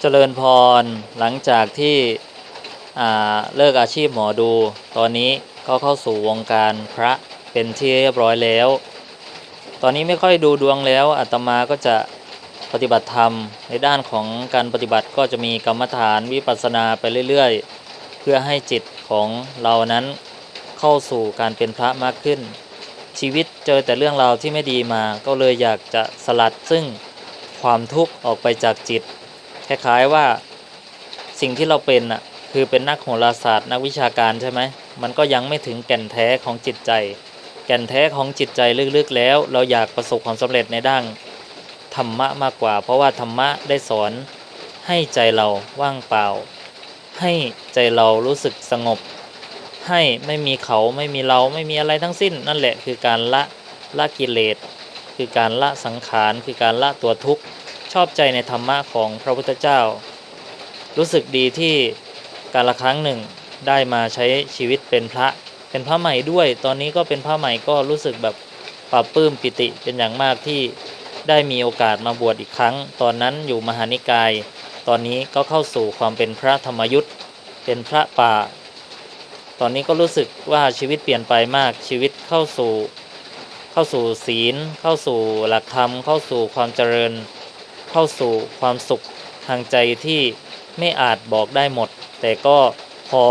เจริญพรหลังจากที่เลิกอาชีพหมอดู ตอนนี้ก็เข้าสู่วงการพระเป็นที่เรียบร้อยแล้ว ตอนนี้ไม่ค่อยดูดวงแล้วอาตมาก็จะปฏิบัติธรรม ในด้านของการปฏิบัติก็จะมีกรรมฐานวิปัสสนาไปเรื่อยๆ เพื่อให้จิตของเรานั้นเข้าสู่การเป็นพระมากขึ้น ชีวิตเจอแต่เรื่องราวที่ไม่ดีมา ก็เลยอยากจะสลัดซึ่งความทุกข์ออกไปจากจิต คล้ายๆว่าสิ่งที่เราเป็นอะคือเป็นนักโหราศาสตร์นักวิชาการใช่ไหมมันก็ยังไม่ถึงแก่นแท้ของจิตใจ แก่นแท้ของจิตใจลึกๆแล้ว เราอยากประสบความสำเร็จในด้านธรรมะมากกว่า เพราะว่าธรรมะได้สอนให้ใจเราว่างเปล่า ให้ใจเรารู้สึกสงบ ให้ไม่มีเขาไม่มีเราไม่มีอะไรทั้งสิ้น นั่นแหละคือการละละกิเลส คือการละสังขารคือการละตัวทุกข์ ชอบใจในธรรมะของพระพุทธเจ้า รู้สึกดีที่การละครั้งหนึ่งได้มาใช้ชีวิตเป็นพระ เป็นพระใหม่ด้วย ตอนนี้ก็เป็นพระใหม่ก็รู้สึกแบบปลาบปลื้มปิติเป็นอย่างมากที่ได้มีโอกาสมาบวชอีกครั้ง ตอนนั้นอยู่มหานิกาย ตอนนี้ก็เข้าสู่ความเป็นพระธรรมยุทธเป็นพระป่า ตอนนี้ก็รู้สึกว่าชีวิตเปลี่ยนไปมากชีวิตเข้าสู่ เข้าสู่ศีล เข้าสู่หลักธรรมเข้าสู่ความเจริญ เข้าสู่ความสุขทางใจที่ไม่อาจบอกได้หมด แต่ก็พอ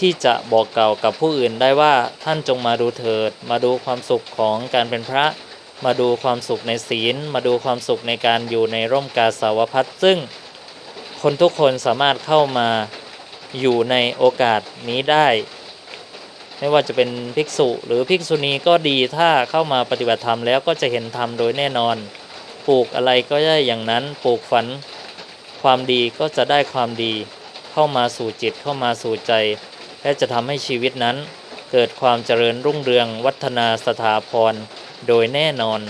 ที่จะบอกเก่ากับผู้อื่นได้ว่าท่านจงมาดูเถิด มาดูความสุขของการเป็นพระ มาดูความสุขในศีล มาดูความสุขในการอยู่ในร่มกาสาวพัดซึ่งคนทุกคนสามารถเข้ามาอยู่ในโอกาสนี้ได้ ไม่ว่าจะเป็นภิกษุหรือภิกษุณีก็ดีถ้าเข้ามาปฏิบัติธรรมแล้วก็จะเห็นธรรมโดยแน่นอน ปลูกอะไรก็ได้อย่างนั้นปลูกฝันความดีก็จะได้ความดีเข้ามาสู่จิตเข้ามาสู่ใจ และจะทำให้ชีวิตนั้น เกิดความเจริญรุ่งเรืองวัฒนาสถาพรโดยแน่นอน